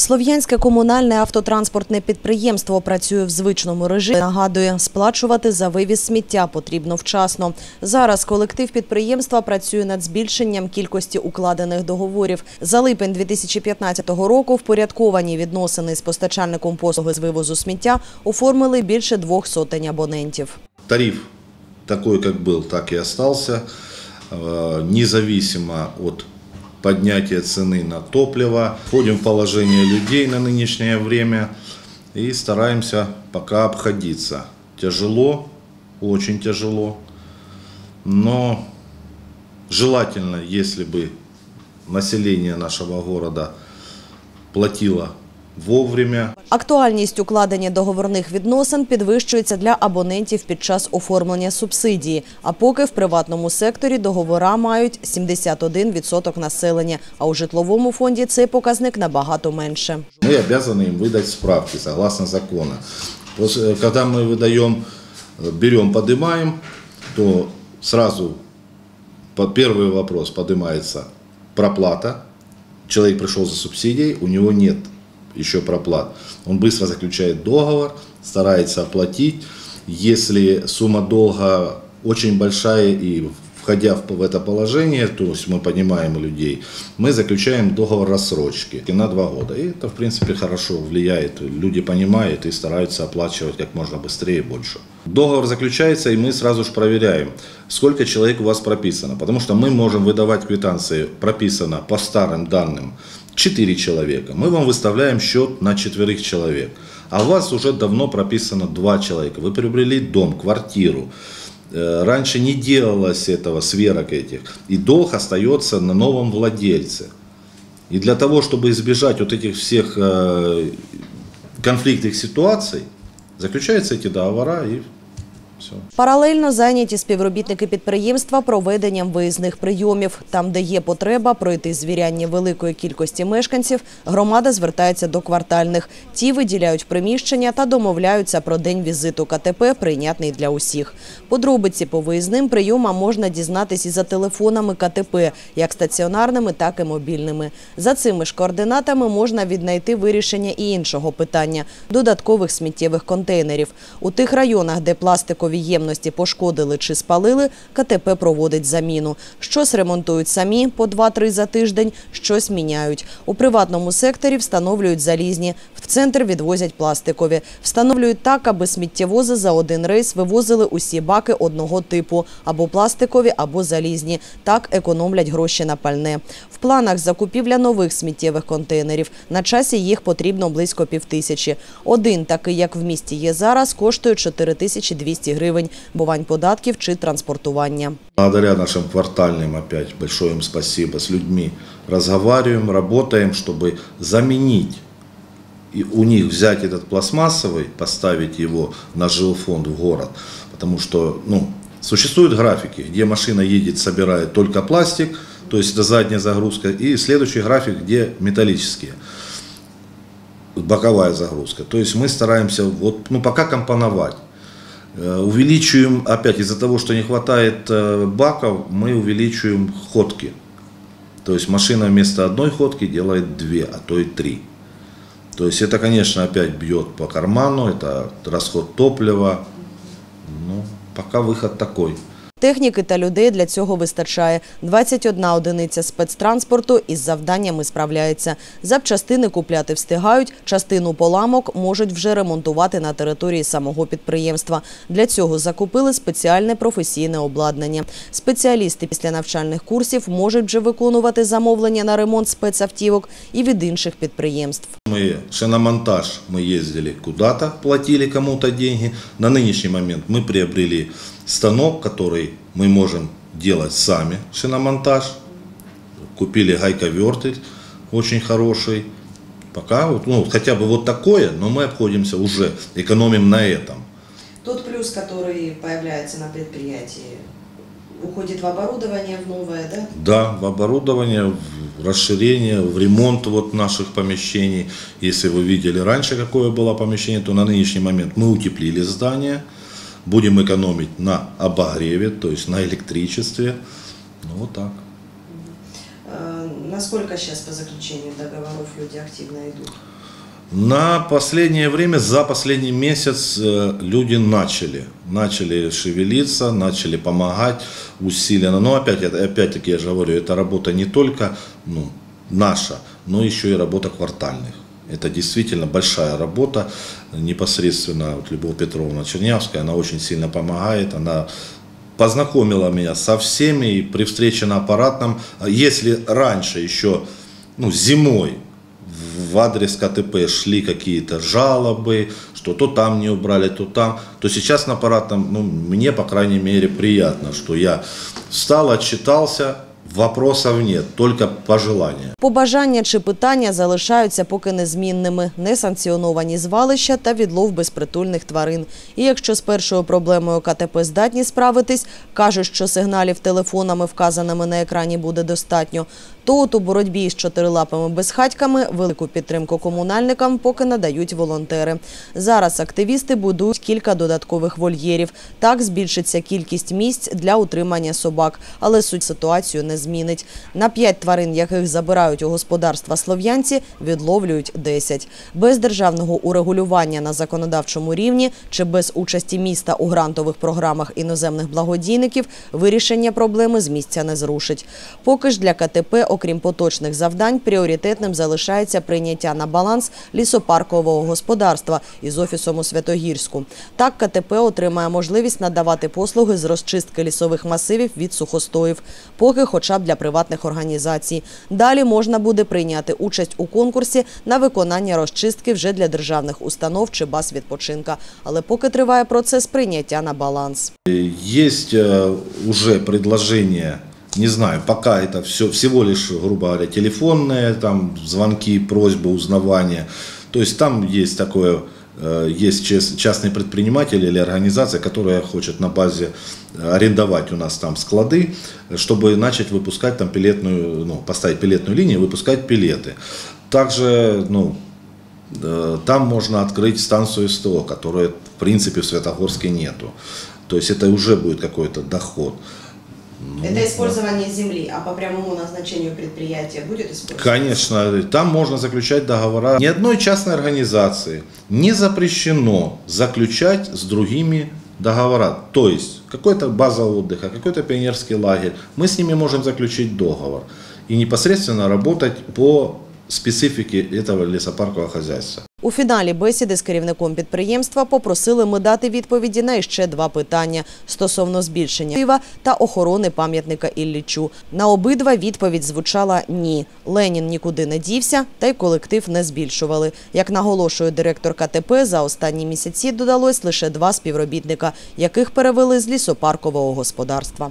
Слов'янське комунальне автотранспортне підприємство працює в звичному режимі. Нагадує, сплачувати за вивіз сміття потрібно вчасно. Зараз колектив підприємства працює над збільшенням кількості укладених договорів. За липень 2015 року впорядковані відносини з постачальником послуги з вивозу сміття оформили більше двох сотень абонентів. Тариф такой, как был, так и остался, Э, независимо от поднятия цены на топливо. Входим в положение людей на нынешнее время и стараемся пока обходиться. Тяжело, очень тяжело, но желательно, если бы население нашего города платило вовремя, Актуальність укладення договорних відносин підвищується для абонентів під час оформлення субсидії. А поки в приватному секторі договора мають 71% населення, а у житловому фонді цей показник набагато менше. мы обязаны им выдать справки согласно закону. После- Когда мы выдаем, э, берем, поднимаем, то сразу по- первый вопрос поднимается проплата. Человек пришел за субсидией, у него нет еще проплат. Он быстро заключает договор, старается оплатить. Если сумма долга очень большая и входя в это положение, то есть мы понимаем людей, мы заключаем договор рассрочки на два года. И это, в принципе, хорошо влияет. Люди понимают и стараются оплачивать как можно быстрее и больше. Договор заключается, и мы сразу же проверяем, сколько человек у вас прописано. Потому что мы можем выдавать квитанции, прописано по старым данным 4 человека. Мы вам выставляем счет на четверых человек. А у вас уже давно прописано 2 человека. Вы приобрели дом, квартиру. Э, Раньше не делалось этого, сверок этих. И долг остается на новом владельце. И для того, чтобы избежать вот этих всех э, конфликтных ситуаций, заключаются эти договора и Паралельно зайняті співробітники підприємства проведенням виїзних прийомів. Там, де є потреба пройти звіряння великої кількості мешканців, громада звертається до квартальних. Ті виділяють приміщення та домовляються про день візиту КТП, прийнятний для усіх. Подробиці по виїзним прийомам можна дізнатись і за телефонами КТП, як стаціонарними, так і мобільними. За цими ж координатами можна віднайти вирішення і іншого питання – додаткових сміттєвих контейнерів. У тих районах, де пластикові ємності пошкодили чи спалили, КТП проводить заміну. Щось ремонтують самі по 2-3 за тиждень, щось міняють. У приватному секторі встановлюють залізні, в центр відвозять пластикові. Встановлюють так, аби сміттєвози за один рейс вивозили усі баки одного типу – або пластикові, або залізні. Так економлять гроші на пальне. В планах закупівля нових сміттєвих контейнерів. На часі їх потрібно близько півтисячі. Один, такий як в місті є зараз, коштує 4200 гривень, бувань податків чи транспортування. Благодаря нашим квартальным, опять большое им спасибо, с людьми разговариваем, работаем, чтобы заменить и у них взять этот пластмассовый, поставить его на жилфонд в город. Потому что ну, существуют графики, где машина едет, собирает только пластик, то есть это задняя загрузка, и следующий график, где металлические боковая загрузка. То есть мы стараемся вот, ну, пока компоновать. Э, Увеличиваем, опять из-за того, что не хватает э, баков, мы увеличиваем ходки. То есть машина вместо одной ходки делает две, а то и три. То есть это, конечно, опять бьет по карману, это расход топлива. Ну, пока выход такой. Техніки та людей для цього вистачає. 21 одиниця спецтранспорту із завданнями справляється. Запчастини купляти встигають, частину поламок можуть вже ремонтувати на території самого підприємства. Для цього закупили спеціальне професійне обладнання. Спеціалісти після навчальних курсів можуть вже виконувати замовлення на ремонт спецавтівок і від інших підприємств. Мы шиномонтаж, мы ездили куда-то, платили кому-то деньги. На нынешний момент мы приобрели станок, мы можем делать сами, шиномонтаж. Купили гайковертель очень хороший. Пока вот, ну, хотя бы вот такое, но мы обходимся уже, экономим на этом. Тот плюс, который появляется на предприятии, уходит в оборудование в новое, да? Да, в оборудование, в расширение, в ремонт вот наших помещений. Если вы видели раньше, какое было помещение, то на нынешний момент мы утеплили здание. Будем экономить на обогреве, то есть на электричестве. Ну вот так. На Насколько сейчас по заключению договоров люди активно идут? На последнее время, за последний месяц э, люди начали, начали шевелиться, начали помогать усиленно. Но опять, опять-таки я же говорю, это работа не только ну, наша, но еще и работа квартальных. Это действительно большая работа, непосредственно вот Любовь Петровна Чернявская, она очень сильно помогает, она познакомила меня со всеми и при встрече на аппаратном, а если раньше еще ну, зимой в адрес КТП шли какие-то жалобы, что то там не убрали, то там, то сейчас на аппаратном, ну, мне, по крайней мере, приятно, что я встал, отчитался, вопросов нет, только пожелания. Побажання чи питання залишаються поки незмінними. Несанкціоновані звалища та відлов безпритульних тварин. І якщо з першою проблемою КТП здатні справитись, кажуть, що сигналів телефонами, вказаними на екрані, буде достатньо, то от у боротьбі з чотирилапими безхатьками велику підтримку комунальникам поки надають волонтери. Зараз активісти будують кілька додаткових вольєрів. Так збільшиться кількість місць для утримання собак, але суть ситуацію не змінить. На п'ять тварин, яких забирають у господарства слов'янці, відловлюють 10. Без державного урегулювання на законодавчому рівні чи без участі міста у грантових програмах іноземних благодійників вирішення проблеми з місця не зрушить. Поки ж для КТП, окрім поточних завдань, пріоритетним залишається прийняття на баланс лісопаркового господарства із офісом у Святогірську. Так КТП отримає можливість надавати послуги з розчистки лісових масивів від сухостоїв, поки хоча б для приватних організацій. Далі можна буде прийняти участь у конкурсі на виконання розчистки вже для державних установ чи баз відпочинка. Але поки триває процес прийняття на баланс. Есть э, уже предложение, не знаю, пока это все всего лишь, грубо говоря, телефонные там звонки, просьбы, узнавания. То есть там есть такое, э, есть частный предприниматель или организация, которая хочет на базе э, арендовать у нас там склады, чтобы начать выпускать там пилетную, ну, поставить пилетную линию выпускать пилеты. Также, ну, Э, Там можно открыть станцию СТО, которой в принципе в Святогорске нету. То есть это уже будет какой-то доход. Это использование земли, а по прямому назначению предприятия будет использоваться? Конечно, там можно заключать договора. Ни одной частной организации не запрещено заключать с другими договора. То есть какой-то база отдыха, какой-то пионерский лагерь. Мы с ними можем заключить договор и непосредственно работать по специфике этого лесопаркового хозяйства. У фіналі бесіди з керівником підприємства попросили ми дати відповіді на іще два питання стосовно збільшення пива та охорони пам'ятника Іллічу. На обидва відповідь звучала ні. Ленін нікуди не дівся, та й колектив не збільшували. Як наголошує директор КТП, за останні місяці додалось лише два співробітника, яких перевели з лісопаркового господарства.